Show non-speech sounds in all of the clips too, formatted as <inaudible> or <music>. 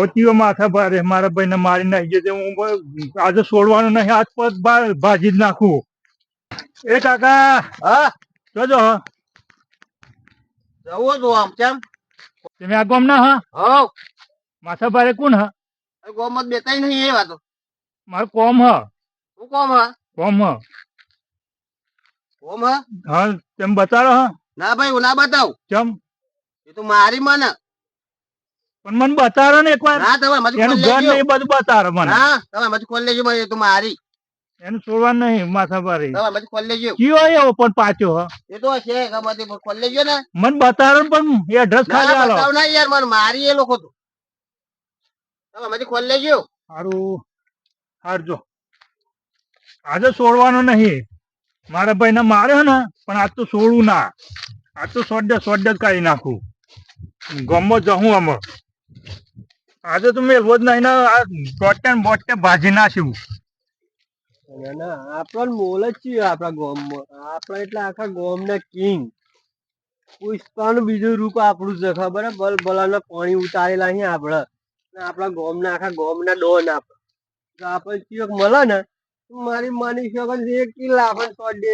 આવો માથા ભારે મારા ભાઈને મારી નાખી છે હું આજે છોડવાનું નહીં આજ પગ ભાજી જ નાખું. એ કાકા હા જોજો. હ. જવું છું આમ કેમ? તમે આ ગોમ ના હા? હવ. માથા ભારે કોણ હ? ગોમત બેતાઈ નહીં એ વાતો મારું કોમ હા. હું કોમ હા? કોમ હ. કોમ હા? હા તેમ બતાડો હા. ના ભાઈ હું ના બતાવ. કેમ? એ તો મારી મને. પણ મને બતાડો ને એકવાર. ના તમે મત એનું ઘર ને એ બધું બતાડો મને. ના તમે મત ખોલ લેજો મને એ મારી. એનું છોડવાનું નહીં માથા પારી તમે મત ખોલ લેજો. કયો એવો પણ પાછો હ? એ તો છે ગમે ખોલ લેજો ને. મને બતાડો ને પણ એડ્રેસ ખાલી આલો. બતાવ ના યાર મને મારી એ લોકો તો. તમે ખોલ લેજો. સારું હારજો આજે છોડવાનો નહીં. મારા ભાઈને માર્યો ને પણ આજ તો છોડવું ના. આજ તો સોડે સોડે જ કાઢી નાખું. ગમો જહું અમે આજે તો મેં રોજ નહીં આ ગોટે ને બોટે ભાજી નાખ્યું. આપણ મોલ જ છીએ આપણા ગોમમાં. આપણે એટલે આખા ગોમના કિંગ પુષ્પાનું બીજું રૂપ આપણું છે, ખબર હે? બલ બલાના પાણી ઉતારેલા અહીં આપણે. આપણા ગોમના, આખા ગોમના ડોન આપણે આપણે ચિયોક મળે ને મારી માની શકો એક કિલ્લા આપણને સો ડે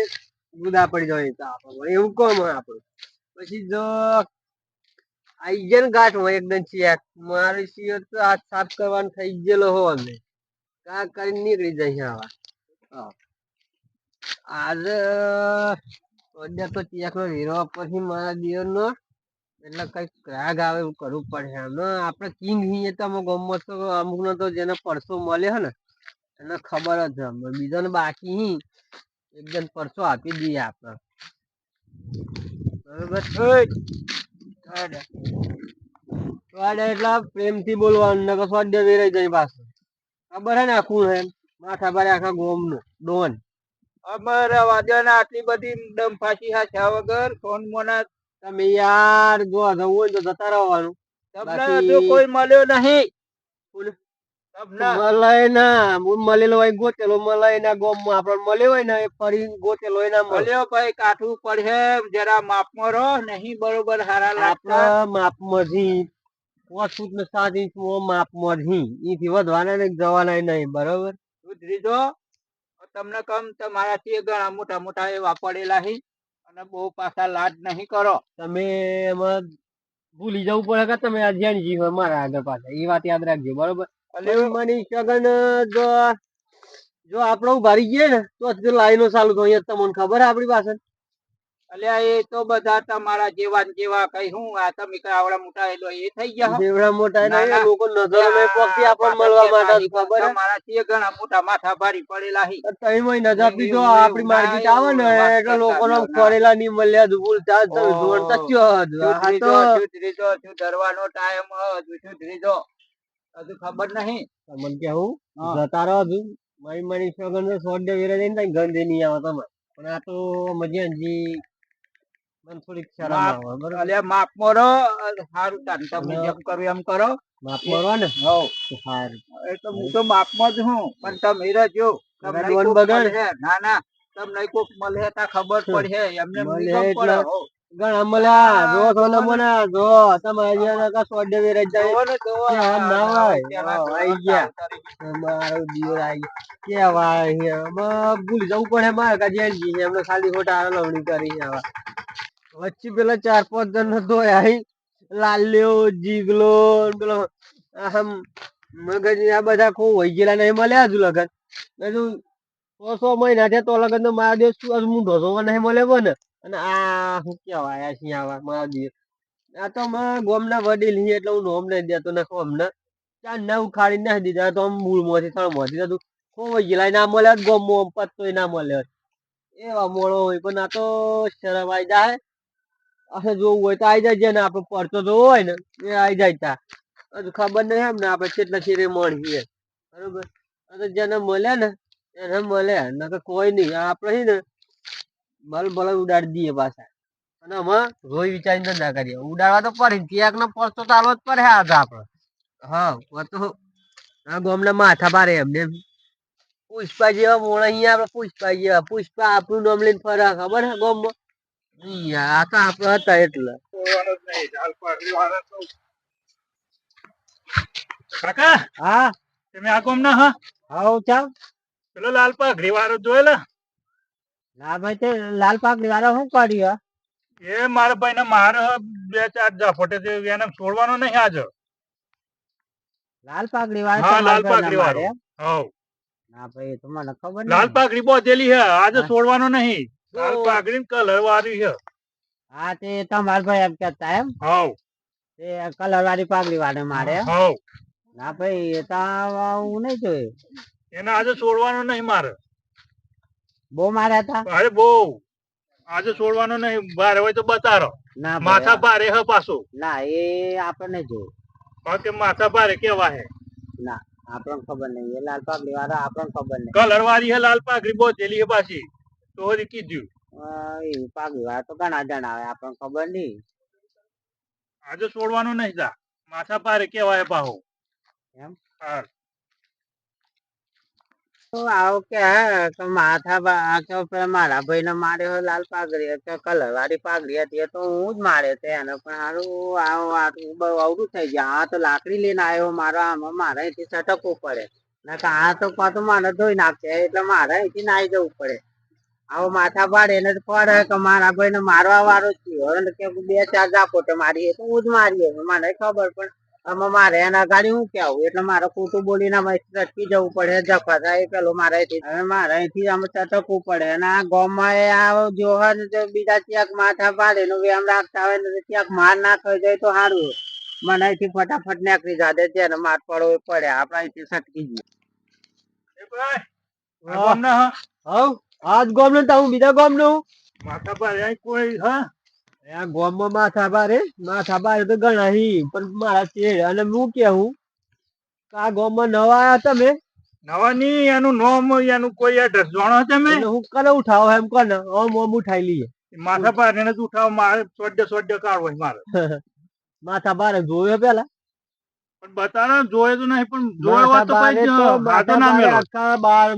ગુદા પડી જાય તો આપણે એવું કોમ આપણું? પછી જો આઈ ગયા ને ગાંઠમાં એકદમ ચેક મારે સિયો તો હાથ સાફ કરવાનું થઈ ગયેલો હો અમે. કા કરીને નીકળી જાય આવા. આજે અડ્યા તો ચેકનો હીરો પછી મારા દિયરનો, એટલે કંઈક રાગ આવે એવું કરવું પડે અમે આપણે કિંગ હીએ તો અમુક ગમત તો અમુક નો તો જેને પરસો મળે હે ને, એને ખબર જ અમે બીજાને બાકી હી એકદમ પરસો આપી દઈએ આપણે. બરોબર? સોડે સોડે એટલે પ્રેમથી બોલવાનું નકર સોડે વેરાઈ જાય પાછું. ખબર હે ને આખું હે? માથા ભારે આખા ગોમનું ડોન અમારા વાદ્યોને આટલી બધી દમ ફાંસી હાચ્યા વગર ફોન મોના તમે યાર જો જવું હોય તો જતા રહેવાનું. તમને બાકી- કોઈ મળ્યો નહીં. મલાય ના મળેલો હોય ગોતેલો મલાય ના ગોમમાં મળ્યો હોય ને એ ફરી ગોતેલો હોય ના મળ્યો ભાઈ કાઠું પડશે. જરા માપમાં રહો નહીં બરોબર હારા લાગતા. આપણા માપમાંથી પાંચ ફૂટ ને સાત ઇંચ માપમાંથી એથી વધવાના ને જવાના નહીં બરોબર? સુધરીજો તમને કમ તમારાથી ઘણા મોટા મોટા એવા પડેલા હી. અને બહુ પાછા લાડ નહીં કરો. તમે એમાં ભૂલી જવું પડે કે તમે આ જાણી મારા આગળ પાછા. એ વાત યાદ રાખજો બરોબર? મની સગન જો જો આપણે ઉભારી ગયા ને તો લાઈનો ચાલુ થઈ તમને ખબર આપણી પાસે? અલ્યા એ તો બધા તમારા જેવા જેવા કઈ હું આ તમે કઈ આવડા મોટા એલો એ થઈ ગયા જેવડા મોટા ના, લોકો નજરો મળવા માટે ખબર તમારાથી ઘણા મોટા માથા ભારી પડેલા તઈ આપણી ના, માર્કેટ આવે ને એટલે લોકો ના, ના. ખોરેલા નહીં મળ્યા દુબુલ જોડતા ચો આ તો સુધરવાનો ટાઈમ હજુ હજુ ખબર નહીં. મને કેવું. જતા હજુ મારી મારી સગન સો ડે વેરે જઈને ગંદે નહીં આવે તમે. પણ આ તો મજાનજી મને થોડીક શરમ આવે બરોબર? અલ્યા માપ મોરો સારું તાન તમે. જેમ કરો એમ કરો. માપ મોરો ને? હો સારું એ તો હું તો માપમાં જ હું પણ તમે રહેજો તમને બગાડ. ના ના તમને કોક મળે તા ખબર પડે એમને મળે એટલે- જો જો તમારે કા જાય જોવો ને, આઈ ગયા. મારો આઈ ભૂલી પડે મારે કા એમને ખાલી ખોટા આલવણી કરી આવા વચ્ચે પેલા ચાર પાંચ જણ હતો હી લાલ્યો જીગલો પેલો આમ મગજ આ બધા કો વહી ગયેલા નહીં મળ્યા હજુ લગન. હજુ સો મહિના છે તો લગન મારા દેશ શું હું ઢોસો નહીં મળે ને અને આ શું કેવાય આ આવા મારા દેશ આ તો માં ગોમના વડીલ હી એટલે હું નોમ નહીં દેતો ને અમને. ચાર ના ઉખાડી ના દીધા તો આમ મૂળ મોથી ત્રણ મોથી તો ખોવાઈ ગયેલા ના મળ્યા ગમો પત્તો ના મળે એવા મોળો હોય પણ આ તો શરમ આવી જાય. અસે જોવું હોય તો આવી જાય ને આપણે પડતો તો હોય ને, એ આવી જાય તા હજુ ખબર નહીં એમ ને આપણે કેટલા શેરે મળીએ. બરોબર? તો જેને મળ્યા ને એને મળ્યા નકર કોઈ નહીં. આપણે છે ને બલ બલ ઉડાડી દઈએ પાછા. અને અમે રોઈ વિચારીને ના કરીએ. ઉડાડવા તો પડે ક્યાંક નો પડતો ચાલવો જ પડે આજ આપણે હા તો આ ગામના માથા પારે એમને. પુષ્પા જેવા મોણા અહીંયા આપણે પુષ્પા જેવા. પુષ્પા આપણું નામ લઈને ફરે. ખબર હે ગામમાં? આ તો આપણે હતા એટલે. કાકા હા? તમે આ કોમ ના હા ચા પેલો લાલ પાઘડી વાળો જોયેલા? ના ભાઈ તે લાલ પાકડી વાળા શું કર્યું? એ મારા ભાઈ ને મારે બે ચાર ઝાપટે છે એને છોડવાનો નહીં આજ. લાલ પાકડી વાળા હા, લાલ પાઘડી વાળો. હવ. ના ભાઈ તો મને ખબર લાલ પાઘડી બોધેલી છે આજે હા. છોડવાનો નહીં. લાલ પાઘડી કલર વાળી છે હા તે તમારા ભાઈ એમ કેતા એમ? હવ. તે કલર વાળી પાઘડી વાળે મારે? હવ. ના ભાઈ એ તો હું નહીં જોયું. એને આજે છોડવાનો નહીં મારે. બહુ માર્યા હતા? અરે બહુ. આજે છોડવાનો નહીં. બારે હોય તો બતારો ના માથા ભારે હ પાછું. ના એ આપણને જોયું. કે માથા ભારે કેવા હે? ના આપણને ખબર નહીં. એ લાલ પાઘડી વાળા આપણને ખબર નહીં. કલર વાળી હે લાલ પાઘડી બહુ જેલી હે પાછી. તો હજી કીધું એ પાઘડી વાળા તો ઘણા જણા આવે આપણને ખબર નહીં. આજે છોડવાનું નહીં જા. માથા ભારે કેવા હે પાહો એમ? હા. તો આવો કે માથા બા- મારા ભાઈને માર્યો લાલ પાઘડી કે કલર વાળી પાઘડી હતી તો હું જ માર્યો તે એને. પણ હારું, આવું બહુ અવરું થઈ ગયા. આ તો લાકડી લઈને આવ્યો મારો, આમાં મારે અહીંથી સટકવું પડે. ના કે આ તો પાછું મારે ધોઈ નાખશે, એટલે મારે અહીંથી નાઈ જવું પડે. આવો માથા પાડે એને તો પડે કે મારા ભાઈ ને મારવા વાળો જ કે બે ચાર તો મારી તો હું જ મારી મને ખબર પણ આમાં મારે એના ગાડી હું કેવું એટલે મારે ખોટું બોલીને આમાં અટકી જવું પડે જખવા થાય પેલો મારે હવે મારે અહીંથી આમ ચટકવું પડે. અને આ ગામમાં એ આ જોવા બીજા ક્યાંક માથા પાડે નું વેમ રાખતા હોય ને તો ક્યાંક માર ના ખાઈ જાય તો સારું મને અહીંથી ફટાફટ નીકળી જાદે જેને માર પડવો એ પડે. આપણે અહીંથી સટકી જઈએ. એ ભાઈ આ હા? આજ ગામનું તો હું બીજા ગામનું માથા ભારે કોઈ હા? આ ગામમાં માથા બારે માથા બારે તો ઘણા હી પણ મારા ચેડ અને હું કેવું કે આ ગામમાં નવા આયા તમે? નવા ની એનું નોમ એનું કોઈ એડ્રેસ જાણો હું કને ઉઠાવો એમ કોને? ઓમ ઓમ ઉઠાઈ લઈએ. માથા ભારે ને ઉઠાવો મારે સોડે સોડે કાઢવો મારે. <laughs> માથા બારે જોયો પેલા? પણ બતાવો ને, જોયે તો નહીં પણ જોયો તો બારે પછી માથા ના બારે મેળો. આખા બાર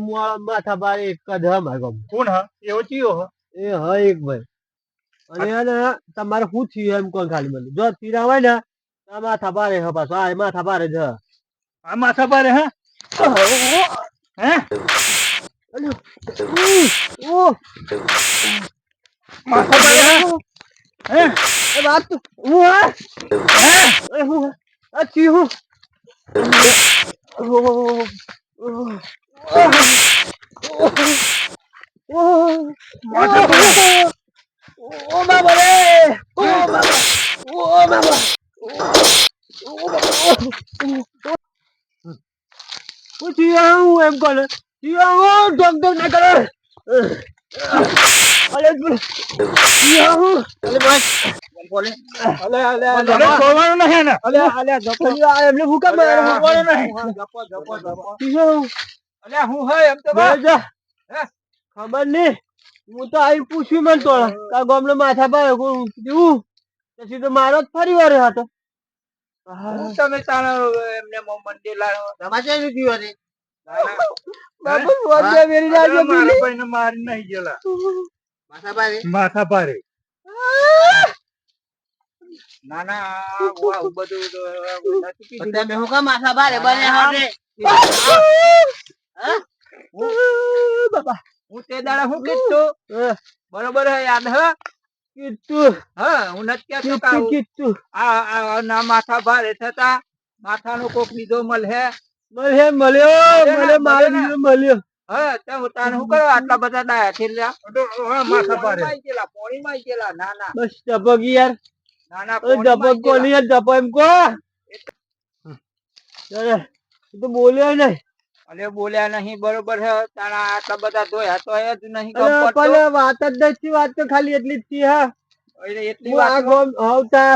માથા બારે એક જ હે મારા કોણ હા? એવો ચિયો હ? એ હ એક ભાઈ. અને એને તમારે શું થયું એમ કોણ ખાલી મને. જો તીરા હોય ને આ માથા બારે હ પાછો આ માથા બારે જ હ. આ માથા ભારે હે? હે? ઉહ. માથા ભારે હે? હે? એ વાત હે. એ હું? હે? આ ચી હું. માથા ભારે ઓ બાબા રે ઓ બાબા ઓ બાબા હું થયું એમ કોને થયું ડોક ડોક ના કરે. અલે થયું અલે બસ બોલે અલે અલે અલે કોવાનો નહીં ને અલે અલે જપો આ એમને ભૂકા મારે છોડવાનું નહીં. થયું અલે હું હે એમ તો. જા. ખબર નહીં. હું તો આઈ પૂછ્યું મને તો કા ગામનો માથા પર કેવું પછી તો મારો જ ફરી વાર હતો. હું તમે તારા એમને મો મંદિર લાવ્યો. તમાચા થયું હતી બાપુ રોજ્યા મેરી અરે મારા ભાઈને મારી નહીં ગયેલા. માથા પર માથા ભારે. ના ના આ <laughs> હું બધું તો નથી કીધું. તમે હું કા માથા બારે બને હવે બાબા હું? તે દાડા હું કીધું? બરોબર હે યાદ હે? કીધું. હા હું નથી કહેતો કે કીધું આ આ ના માથા ભારે થતા માથાનો કોક બીજો મલ મળે મળ્યો ને, મારો ને. મળ્યો. હા હું શું કરો? આટલા બધા ડાયા છે હા, માથા ગયેલા. ના ના. બસ યાર. ના ના કોની યાર એમ કો તો બોલ્યો નહીં. અલે બોલ્યા નહીં બરોબર છે તારા આટલા બધા ધોયા તો એ જ નહીં. પણ વાત જ નથી વાત તો ખાલી એટલી જ છે હા. એટલે એટલી હું આ વાત ગોમ આવતા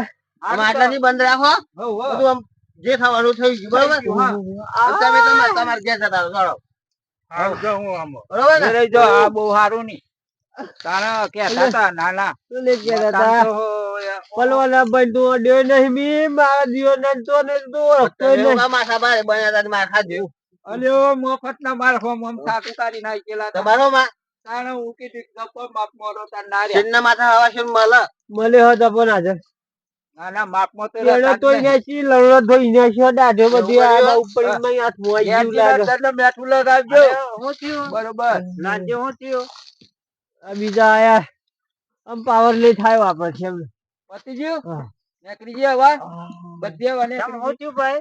બંધ રાખો. હઉ, હઉ. બધું આમ જે થવાનું થઈ ગયું હા. બરોબર તમે તમારે તમારે ઘેર જતા ચાલો. જાઉં હું. આમાં. બરોબર ને? જો આ બહુ સારું નહીં. તારા હતા ના ના શું લે કહેતા તાન હતા? તો પલવાના ભાઈ તું અડ્યો નહીં મી મારા જીવન ને તો ને તો ઓળખતો નહીં. અલ્યો મફત ના માર હોમ હોમ સાકુ કાઢી નાખેલા હતા. તાણે હું કીધું કે ગપ્પો મોરો તાર ના માથા મળે હતો પણ આજે ના ના માપમાં તો એનો રહેતા જ બીજા આયા. આમ પાવર લે થાય વાપર છે પતી ગયું નીકળી ગયા હવા બધી હવા કેમ નીકળી હું થયું ભાઈ?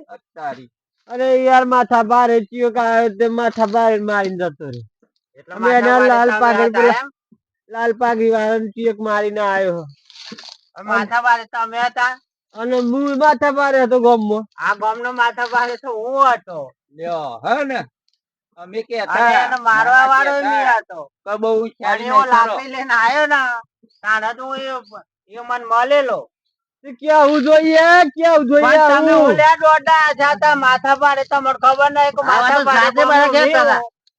ગઈ. અરે યાર માથા બારે ચિયો કે માથા બારે મારીને જતો રે અમે લાલ પાઘડી લાલ પાઘડી વાળા ચિયક મારીને આવ્યો માથા બારે તમે હતા? અને મૂળ માથા ભારે હતો ગામમાં. આ ગામનો માથા ભારે તો હું હતો. લ્યો હે ને? અમે કે મારવા વાળો નહીં હતો તો બહુ. લાકડી લઈને આવ્યો ને તાણે તો એ- એ મને મળેલો. કેવું જોઈએ કેવું જોઈએ તમે ઓલ્યા દોડા જાતા માથા ભારે તમને ખબર નહીં કે માથા બારે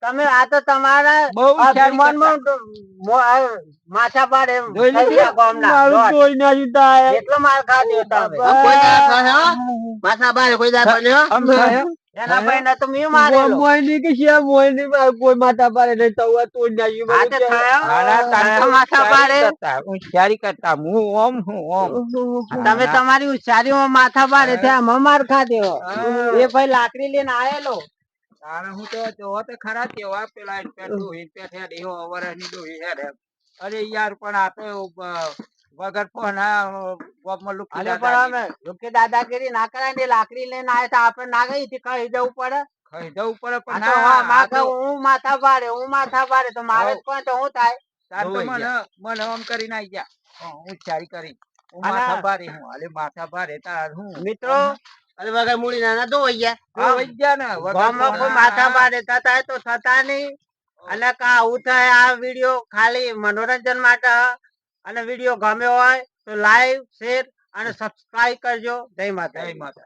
તમે આ તો તમારા બહુ હોશિયારી અભિમાનમાં તો મો- આ માથા તારે. એટલો માર ખાધો માથા બારે કોઈ આમ એના ભાઈ તો મેં મારેલો. મોય કે શ્યામ મોય કોઈ માથા પાડે નહીં તો તોડી નાખ્યું આ થયો? તમે માથા બારે હોશિયારી કરતા, હું ઓમ હું ઓમ. તમે તમારી હોશિયારીમાં માથા પાડે ત્યાં માર ખાધો એ ભાઈ લાકડી લઈને આયેલો. તારે હું તો જોવો તો ખરા તેવા પેલા ડોહી ઇન્પેટ હેડ એવો વરસની ડોહી હેડ એમ. અરે યાર પણ આ તો વગર ફોના અને પણ દાદાગીરી. અમે લોકે દાદાગીરી ના કરાય ને લાકડી લઈને આયા તા આપણે ના ગઈ થી કહી જવું પડે? ખાઈ જવું પડે પણ ના, હા, કહે માથા ભારે હું માથા ભારે તો મારે પણ તો હું થાય? તાર તો મને મને આમ કરીને આઈ ગયા. હું ચારી કરી. હું માથા ભારે હું હાલે માથા ભારે તાર હું. મિત્રો અરે વગર મૂડી નાના તો ગયા. હા, ગયા ને. ગામમાં કોઈ માથા બારે થતા તો થતા નહીં. અને કા આવું થાય આ વીડિયો ખાલી મનોરંજન માટે. અને વીડિયો ગમ્યો હોય તો લાઈવ શેર અને સબસ્ક્રાઇબ કરજો. જય માતા જય માતા